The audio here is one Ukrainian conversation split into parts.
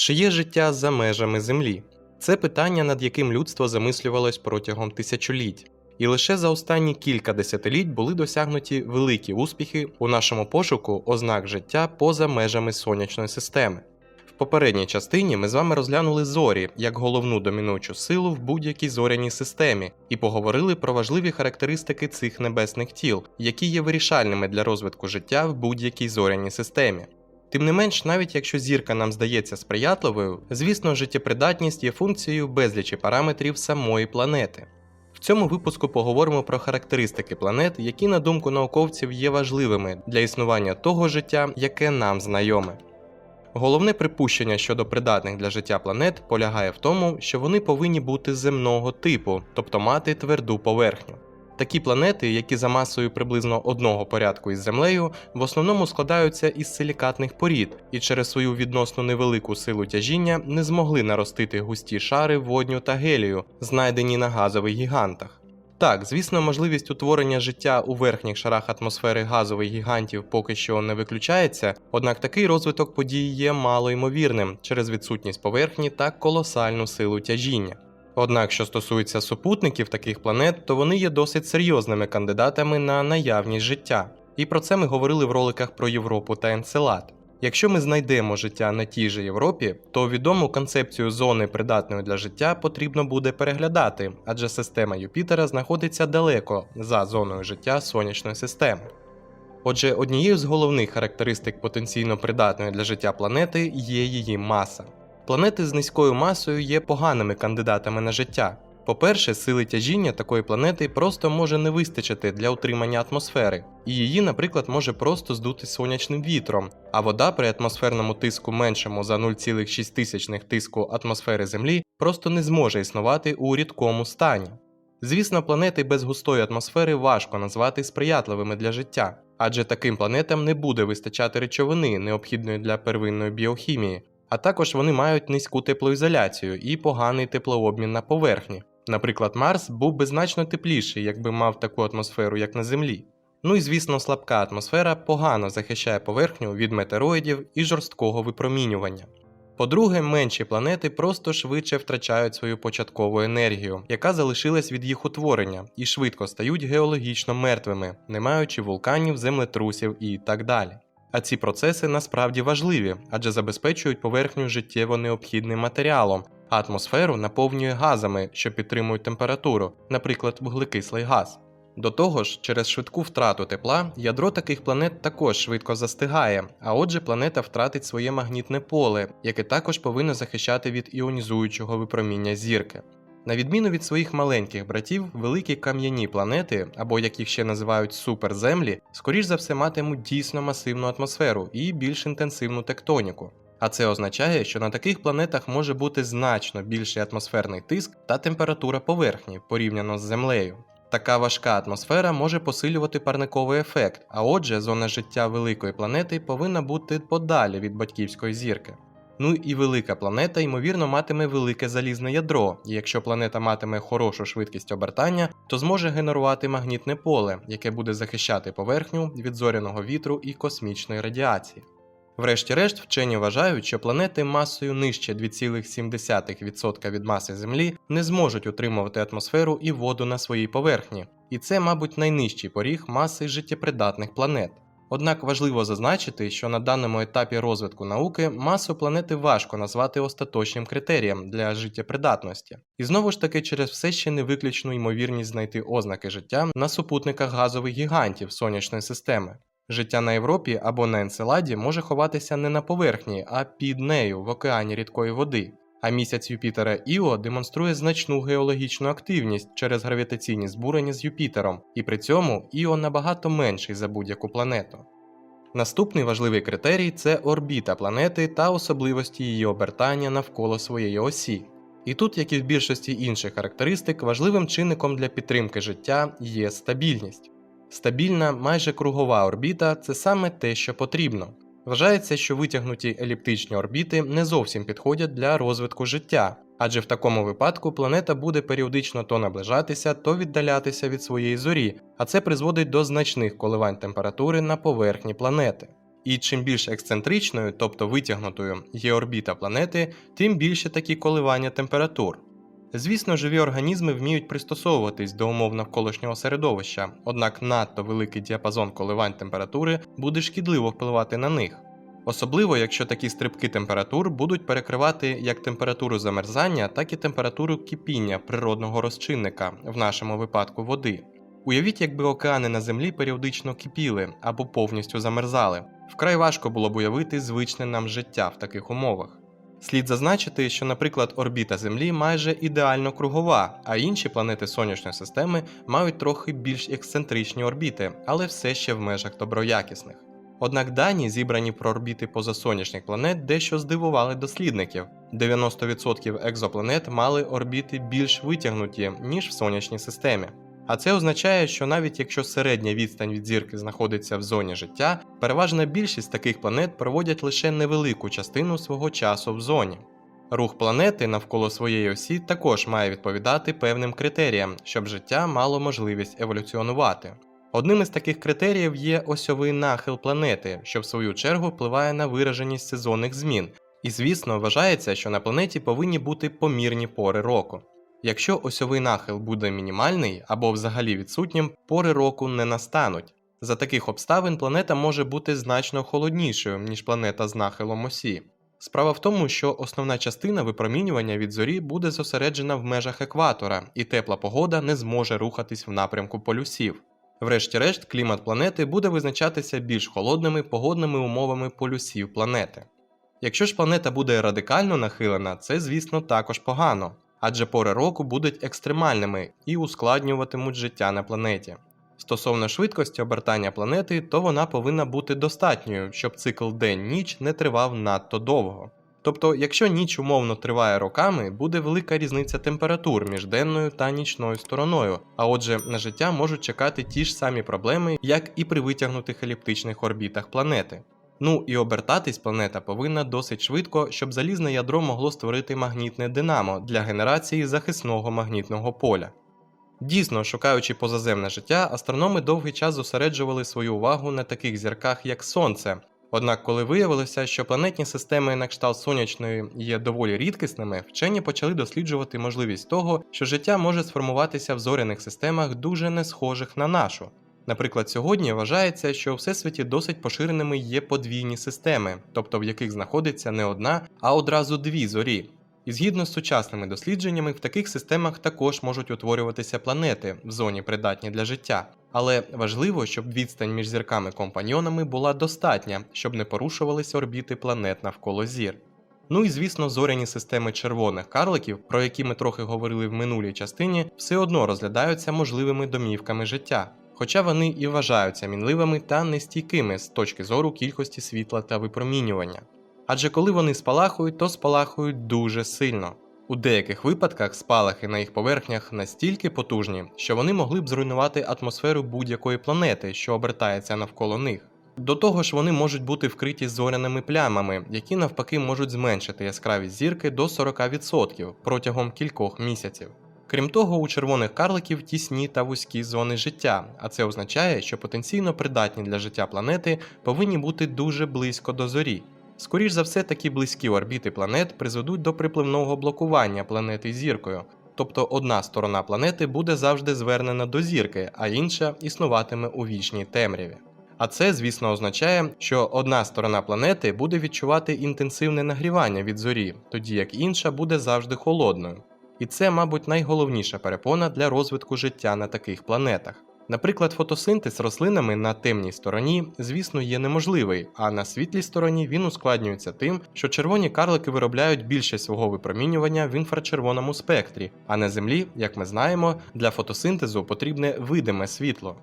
Чи є життя за межами Землі? Це питання, над яким людство замислювалось протягом тисячоліть. І лише за останні кілька десятиліть були досягнуті великі успіхи у нашому пошуку ознак життя поза межами сонячної системи. В попередній частині ми з вами розглянули зорі як головну домінуючу силу в будь-якій зоряній системі і поговорили про важливі характеристики цих небесних тіл, які є вирішальними для розвитку життя в будь-якій зоряній системі. Тим не менш, навіть якщо зірка нам здається сприятливою, звісно, життєпридатність є функцією безлічі параметрів самої планети. В цьому випуску поговоримо про характеристики планет, які, на думку науковців, є важливими для існування того життя, яке нам знайоме. Головне припущення щодо придатних для життя планет полягає в тому, що вони повинні бути земного типу, тобто мати тверду поверхню. Такі планети, які за масою приблизно одного порядку із Землею, в основному складаються із силікатних порід і через свою відносно невелику силу тяжіння не змогли наростити густі шари водню та гелію, знайдені на газових гігантах. Так, звісно, можливість утворення життя у верхніх шарах атмосфери газових гігантів поки що не виключається, однак такий розвиток подій є малоймовірним через відсутність поверхні та колосальну силу тяжіння. Однак, що стосується супутників таких планет, то вони є досить серйозними кандидатами на наявність життя. І про це ми говорили в роликах про Європу та Енцелад. Якщо ми знайдемо життя на тій же Європі, то відому концепцію зони придатної для життя потрібно буде переглядати, адже система Юпітера знаходиться далеко за зоною життя сонячної системи. Отже, однією з головних характеристик потенційно придатної для життя планети є її маса. Планети з низькою масою є поганими кандидатами на життя. По-перше, сили тяжіння такої планети просто може не вистачити для утримання атмосфери, і її, наприклад, може просто здути сонячним вітром, а вода при атмосферному тиску меншому за 0,6 тиску атмосфери Землі просто не зможе існувати у рідкому стані. Звісно, планети без густої атмосфери важко назвати сприятливими для життя, адже таким планетам не буде вистачати речовини, необхідної для первинної біохімії, а також вони мають низьку теплоізоляцію і поганий теплообмін на поверхні. Наприклад, Марс був би значно тепліший, якби мав таку атмосферу, як на Землі. Ну і звісно, слабка атмосфера погано захищає поверхню від метероїдів і жорсткого випромінювання. По-друге, менші планети просто швидше втрачають свою початкову енергію, яка залишилась від їх утворення, і швидко стають геологічно мертвими, не маючи вулканів, землетрусів і так далі. А ці процеси насправді важливі, адже забезпечують поверхню життєво необхідним матеріалом, а атмосферу наповнює газами, що підтримують температуру, наприклад, вуглекислий газ. До того ж, через швидку втрату тепла ядро таких планет також швидко застигає, а отже, планета втратить своє магнітне поле, яке також повинно захищати від іонізуючого випроміння зірки. На відміну від своїх маленьких братів, великі кам'яні планети, або як їх ще називають суперземлі, скоріш за все матимуть дійсно масивну атмосферу і більш інтенсивну тектоніку. А це означає, що на таких планетах може бути значно більший атмосферний тиск та температура поверхні порівняно з Землею. Така важка атмосфера може посилювати парниковий ефект, а отже, зона життя великої планети повинна бути подалі від батьківської зірки. Ну і велика планета, ймовірно, матиме велике залізне ядро, і якщо планета матиме хорошу швидкість обертання, то зможе генерувати магнітне поле, яке буде захищати поверхню від зоряного вітру і космічної радіації. Врешті-решт, вчені вважають, що планети масою нижче 2,7% від маси Землі не зможуть утримувати атмосферу і воду на своїй поверхні, і це, мабуть, найнижчий поріг маси життєпридатних планет. Однак важливо зазначити, що на даному етапі розвитку науки масу планети важко назвати остаточним критерієм для життєпридатності, і знову ж таки через все ще невиключну ймовірність знайти ознаки життя на супутниках газових гігантів сонячної системи. Життя на Європі або на Енцеладі може ховатися не на поверхні, а під нею в океані рідкої води. А місяць Юпітера Іо демонструє значну геологічну активність через гравітаційні збурення з Юпітером, і при цьому Іо набагато менший за будь-яку планету. Наступний важливий критерій це орбіта планети та особливості її обертання навколо своєї осі. І тут, як і в більшості інших характеристик, важливим чинником для підтримки життя є стабільність. Стабільна майже кругова орбіта це саме те, що потрібно. Вважається, що витягнуті еліптичні орбіти не зовсім підходять для розвитку життя, адже в такому випадку планета буде періодично то наближатися, то віддалятися від своєї зорі, а це призводить до значних коливань температури на поверхні планети. І чим більш ексцентричною, тобто витягнутою, є орбіта планети, тим більше такі коливання температур. Звісно, живі організми вміють пристосовуватись до умов навколишнього середовища, однак надто великий діапазон коливань температури буде шкідливо впливати на них. Особливо, якщо такі стрибки температур будуть перекривати як температуру замерзання, так і температуру кипіння природного розчинника, в нашому випадку води. Уявіть, якби океани на землі періодично кипіли або повністю замерзали. Вкрай важко було б уявити звичне нам життя в таких умовах. Слід зазначити, що, наприклад, орбіта Землі майже ідеально кругова, а інші планети сонячної системи мають трохи більш ексцентричні орбіти, але все ще в межах доброякісних. Однак дані, зібрані про орбіти позасонячних планет, дещо здивували дослідників. 90% екзопланет мали орбіти більш витягнуті, ніж в сонячній системі. А це означає, що навіть якщо середня відстань від зірки знаходиться в зоні життя, переважна більшість таких планет проводять лише невелику частину свого часу в зоні. Рух планети навколо своєї осі також має відповідати певним критеріям, щоб життя мало можливість еволюціонувати. Одним із таких критеріїв є осьовий нахил планети, що в свою чергу впливає на вираженість сезонних змін. І звісно, вважається, що на планеті повинні бути помірні пори року. Якщо осьовий нахил буде мінімальний або взагалі відсутнім, пори року не настануть. За таких обставин планета може бути значно холоднішою, ніж планета з нахилом осі. Справа в тому, що основна частина випромінювання від зорі буде зосереджена в межах екватора, і тепла погода не зможе рухатись в напрямку полюсів. Врешті-решт, клімат планети буде визначатися більш холодними погодними умовами полюсів планети. Якщо ж планета буде радикально нахилена, це, звісно, також погано, адже пори року будуть екстремальними і ускладнюватимуть життя на планеті. Стосовно швидкості обертання планети, то вона повинна бути достатньою, щоб цикл день-ніч не тривав надто довго. Тобто, якщо ніч умовно триває роками, буде велика різниця температур між денною та нічною стороною, а отже, на життя можуть чекати ті ж самі проблеми, як і при витягнутих еліптичних орбітах планети. Ну і обертатись планета повинна досить швидко, щоб залізне ядро могло створити магнітне динамо для генерації захисного магнітного поля. Дійсно, шукаючи позаземне життя, астрономи довгий час зосереджували свою увагу на таких зірках, як Сонце. Однак, коли виявилося, що планетні системи на кшталт сонячної є доволі рідкісними, вчені почали досліджувати можливість того, що життя може сформуватися в зоряних системах дуже не схожих на нашу. Наприклад, сьогодні вважається, що у всесвіті досить поширеними є подвійні системи, тобто в яких знаходиться не одна, а одразу дві зорі. І згідно з сучасними дослідженнями, в таких системах також можуть утворюватися планети в зоні придатні для життя. Але важливо, щоб відстань між зірками-компаньйонами була достатня, щоб не порушувалися орбіти планет навколо зір. Ну і звісно, зоряні системи червоних карликів, про які ми трохи говорили в минулій частині, все одно розглядаються можливими домівками життя, хоча вони і вважаються мінливими та нестійкими з точки зору кількості світла та випромінювання. Адже коли вони спалахують, то спалахують дуже сильно. У деяких випадках спалахи на їх поверхнях настільки потужні, що вони могли б зруйнувати атмосферу будь-якої планети, що обертається навколо них. До того ж, вони можуть бути вкриті зоряними плямами, які навпаки можуть зменшити яскравість зірки до 40% протягом кількох місяців. Крім того, у червоних карликів тісні та вузькі зони життя, а це означає, що потенційно придатні для життя планети повинні бути дуже близько до зорі. Скоріш за все, такі близькі орбіти планет призведуть до припливного блокування планети зіркою, тобто одна сторона планети буде завжди звернена до зірки, а інша існуватиме у вічній темряві. А це, звісно, означає, що одна сторона планети буде відчувати інтенсивне нагрівання від зорі, тоді як інша буде завжди холодною. І це, мабуть, найголовніша перепона для розвитку життя на таких планетах. Наприклад, фотосинтез рослинами на темній стороні, звісно, є неможливий, а на світлій стороні він ускладнюється тим, що червоні карлики виробляють більше свого випромінювання в інфрачервоному спектрі, а на землі, як ми знаємо, для фотосинтезу потрібне видиме світло.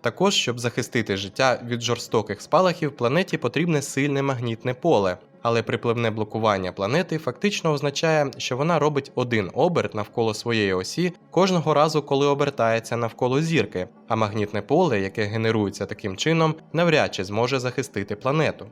Також, щоб захистити життя від жорстоких спалахів, планеті потрібне сильне магнітне поле, але припливне блокування планети фактично означає, що вона робить один оберт навколо своєї осі кожного разу, коли обертається навколо зірки, а магнітне поле, яке генерується таким чином, навряд чи зможе захистити планету.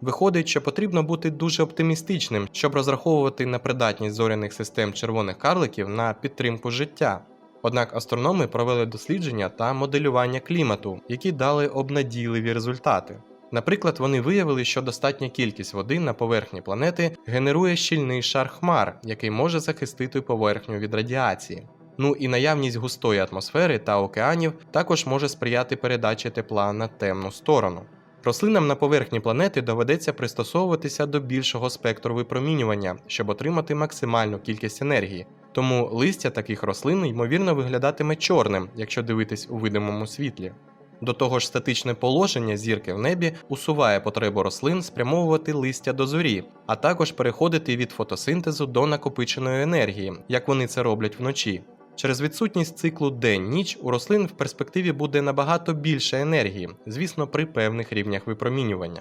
Виходить, що потрібно бути дуже оптимістичним, щоб розраховувати на придатність зоряних систем червоних карликів на підтримку життя. Однак астрономи провели дослідження та моделювання клімату, які дали обнадійливі результати. Наприклад, вони виявили, що достатня кількість води на поверхні планети генерує щільний шар хмар, який може захистити поверхню від радіації. Ну і наявність густої атмосфери та океанів також може сприяти передачі тепла на темну сторону. Рослинам на поверхні планети доведеться пристосовуватися до більшого спектру випромінювання, щоб отримати максимальну кількість енергії. Тому листя таких рослин ймовірно виглядатиме чорним, якщо дивитись у видимому світлі. До того ж, статичне положення зірки в небі усуває потребу рослин спрямовувати листя до зорі, а також переходити від фотосинтезу до накопиченої енергії, як вони це роблять вночі. Через відсутність циклу день-ніч у рослин в перспективі буде набагато більше енергії, звісно, при певних рівнях випромінювання.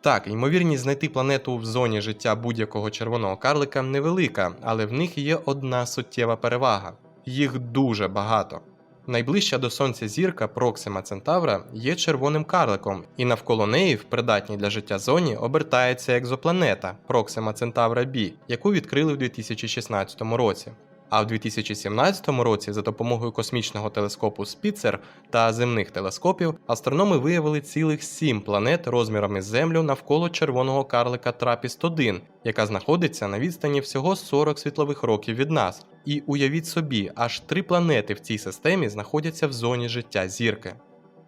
Так, ймовірність знайти планету в зоні життя будь-якого червоного карлика невелика, але в них є одна суттєва перевага їх дуже багато. Найближча до Сонця зірка Проксима Центавра є червоним карликом, і навколо неї, в придатній для життя зоні, обертається екзопланета Проксима Центавра Бі, яку відкрили в 2016 році. А в 2017 році за допомогою космічного телескопу Спіцер та земних телескопів астрономи виявили цілих сім планет розмірами з Землю навколо червоного карлика Трапіст 1 яка знаходиться на відстані всього 40 світлових років від нас. І уявіть собі, аж три планети в цій системі знаходяться в зоні життя зірки.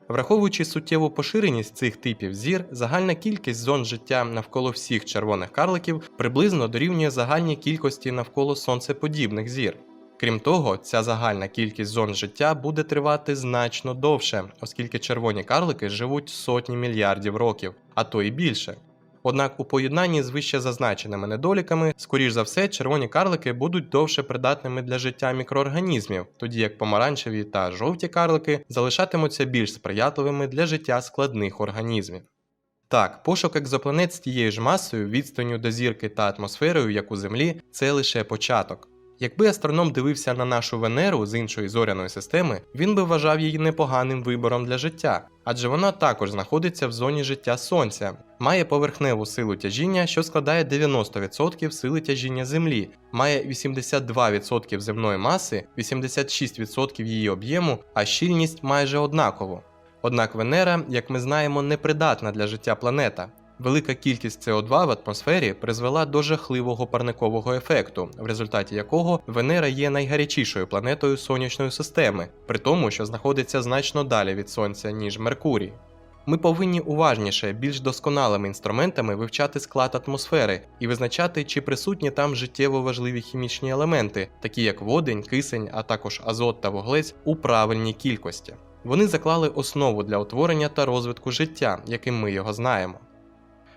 Враховуючи суттєву поширеність цих типів зір, загальна кількість зон життя навколо всіх червоних карликів приблизно дорівнює загальній кількості навколо сонцеподібних зір. Крім того, ця загальна кількість зон життя буде тривати значно довше, оскільки червоні карлики живуть сотні мільярдів років, а то і більше. Однак у поєднанні з вище зазначеними недоліками, скоріш за все, червоні карлики будуть довше придатними для життя мікроорганізмів, тоді як помаранчеві та жовті карлики залишатимуться більш сприятливими для життя складних організмів. Так, пошук екзопланет з тією ж масою, відстанню до зірки та атмосферою, як у Землі, це лише початок. Якби астроном дивився на нашу Венеру з іншої зоряної системи, він би вважав її непоганим вибором для життя, адже вона також знаходиться в зоні життя Сонця, має поверхневу силу тяжіння, що складає 90% сили тяжіння Землі, має 82% земної маси, 86% її об'єму, а щільність майже однакову. Однак Венера, як ми знаємо, непридатна для життя планета. Велика кількість СО2 в атмосфері призвела до жахливого парникового ефекту, в результаті якого Венера є найгарячішою планетою сонячної системи, при тому, що знаходиться значно далі від Сонця, ніж Меркурій. Ми повинні уважніше, більш досконалими інструментами вивчати склад атмосфери і визначати, чи присутні там життєво важливі хімічні елементи, такі як водень, кисень, а також азот та вуглець у правильній кількості. Вони заклали основу для утворення та розвитку життя, яким ми його знаємо.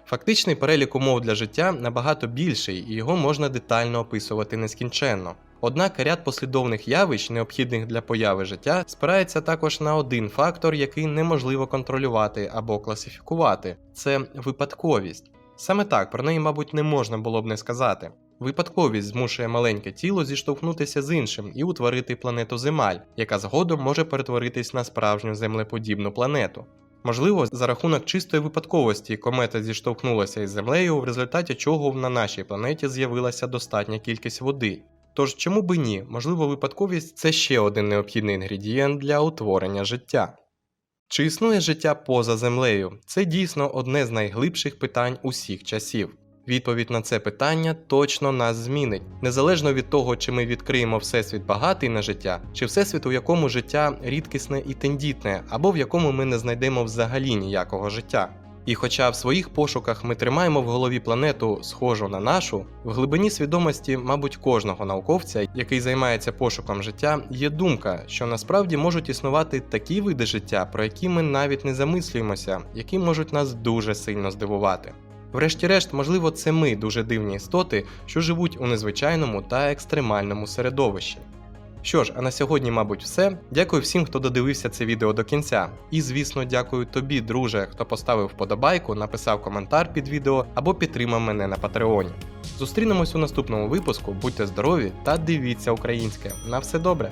Фактичний перелік умов для життя набагато більший і його можна детально описувати нескінченно. Однак ряд послідовних явищ, необхідних для появи життя, спирається також на один фактор, який неможливо контролювати або класифікувати це випадковість. Саме так про неї, мабуть, не можна було б не сказати. Випадковість змушує маленьке тіло зіштовхнутися з іншим і утворити планету Земаль, яка згодом може перетворитись на справжню землеподібну планету. Можливо, за рахунок чистої випадковості комета зіштовхнулася із Землею, в результаті чого на нашій планеті з'явилася достатня кількість води. Тож чому би ні, можливо, випадковість це ще один необхідний інгредієнт для утворення життя. Чи існує життя поза землею? Це дійсно одне з найглибших питань усіх часів. Відповідь на це питання точно нас змінить, незалежно від того, чи ми відкриємо всесвіт багатий на життя, чи всесвіт, у якому життя рідкісне і тендітне, або в якому ми не знайдемо взагалі ніякого життя. І хоча в своїх пошуках ми тримаємо в голові планету, схожу на нашу, в глибині свідомості, мабуть, кожного науковця, який займається пошуком життя, є думка, що насправді можуть існувати такі види життя, про які ми навіть не замислюємося, які можуть нас дуже сильно здивувати. Врешті-решт, можливо, це ми дуже дивні істоти, що живуть у незвичайному та екстремальному середовищі. Що ж, а на сьогодні, мабуть, все. Дякую всім, хто додивився це відео до кінця. І, звісно, дякую тобі, друже, хто поставив вподобайку, написав коментар під відео або підтримав мене на Патреоні. Зустрінемось у наступному випуску, будьте здорові та дивіться українське. На все добре!